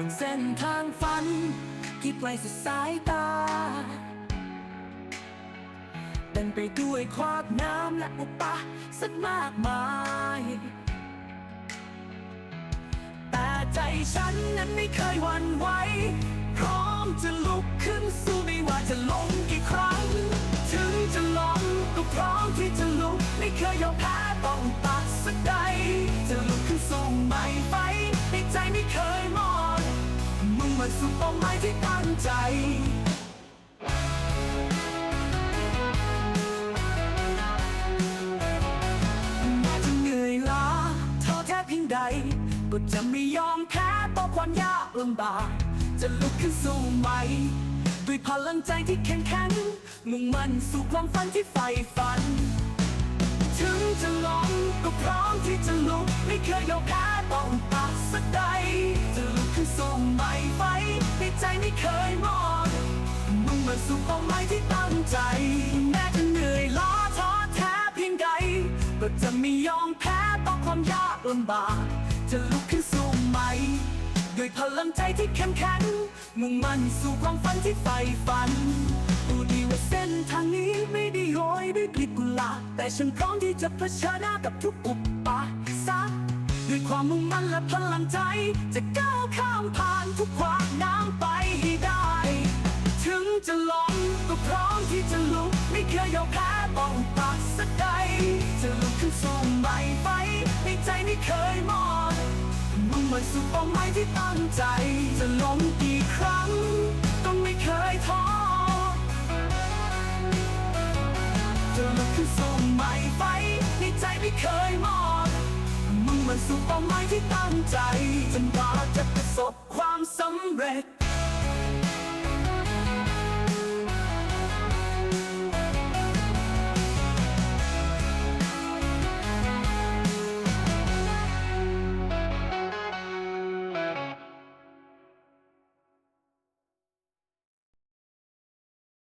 บนเส้นทางฝันที่ไกลสุดสายตาเต็มไปด้วยขวากน้ำและอุปสรรคมากมาย แต่ใจฉันนั้นไม่เคยหวั่นไหวพร้อมจะลุกขึ้นสู้ไม่ว่าจะล้มกี่ครั้ง ถึงจะล้มก็พร้อมที่จะลุก ไม่เคยยอมแพ้ต้องตัดสักใดจะลุกขึ้นสู้ นสู่เป้าหมายที่ตั้งใจแม้จะเหนื่อยล้าท้อแท้เพียงใด ก็จะไม่ยอมแพ้ต่อความยากลำบาก จะลุกขึ้นสู้ใหม่ด้วยพลังใจที่แข็งแข็งมุ่งมั่นสู่ความฝันที่ใฝ่ฝัน ถึงจะล้มก็พร้อมที่จะลุกไม่เคยยอมแพ้ต้อ ไม่เคยหมดมุ่งมั่นสู่เป้าหมายที่ตั้งใจ แม้จะเหนื่อยล้าท้อแท้เพียงใด ก็จะไม่ยอมแพ้ต่อความยากลำบาก จะลุกขึ้นสู้ใหม่ด้วยพลังใจที่เข้มแข็ง มุ่งมั่นสู่ความฝันที่ใฝ่ฝันรู้ดีว่าเส้นทางนี้ไม่ได้โรยด้วยกลีบกุหลาบแต่ฉันพร้อมที่จะเผชิญหน้ากับทุกอุปสรรคด้วยความมุ่งมั่นและพลังใจ จะก้าวข้ามผ่าน พร้อมที่จะลุก ไม่เคยยอมแพ้ต้องตัดสักใด จะลุกขึ้นสู้ใหม่ไปในใจไม่เคยหมดมุ่งมั่นสู่เป้าหมายที่ตั้งใจ จะล้มกี่ครั้งก็ไม่เคยท้อจะลุกขึ้นสู้ใหม่ไปในใจไม่เคยหมดมึงมันสู่เป้าหมายที่ตั้งใจจนกว่าจะประสบความสำเร็จ